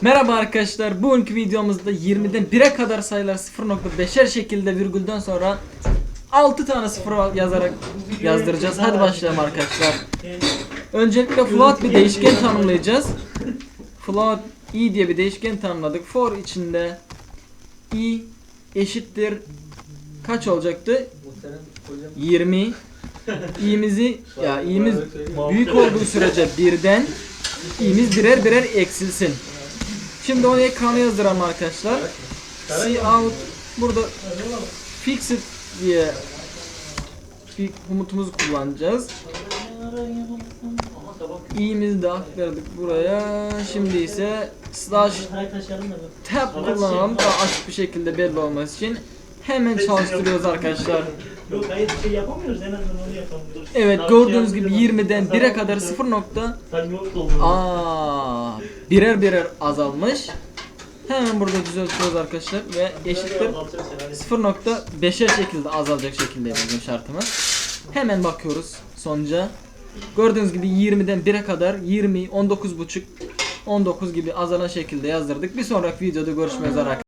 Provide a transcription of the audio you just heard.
Merhaba arkadaşlar. Bugünkü videomuzda 20'den 1'e kadar sayılar 0.5'er şekilde virgülden sonra 6 tane sıfır yazarak yazdıracağız. Hadi başlayalım arkadaşlar. Öncelikle float bir değişken tanımlayacağız. Float i diye bir değişken tanımladık. For içinde i eşittir kaç olacaktı? 20 i'mizi ya i'miz büyük olduğu sürece birden i'miz birer birer eksilsin. Şimdi onu ekrana yazdıralım arkadaşlar. See out burada fixed diye bir komutumuzu kullanacağız. i'mizi de aktardık buraya. Şimdi ise slash tab kullanalım daha açık bir şekilde belli olması için. Hemen çalıştırıyoruz arkadaşlar. Yok hayır bir şey yapamıyoruz en azından onu yapamıyoruz. Evet Daha gördüğünüz şey gibi yapmıyoruz. 20'den Sana 1'e kadar bakıyorum. 0 nokta. Aa, birer birer azalmış. Hemen burada düzeltiyoruz arkadaşlar ve eşittir 0.5'er şekilde azalacak şekilde bizim şartımız. Hemen bakıyoruz sonuca. Gördüğünüz gibi 20'den 1'e kadar 20, 19.5, 19 gibi azalan şekilde yazdırdık. Bir sonraki videoda görüşmek üzere.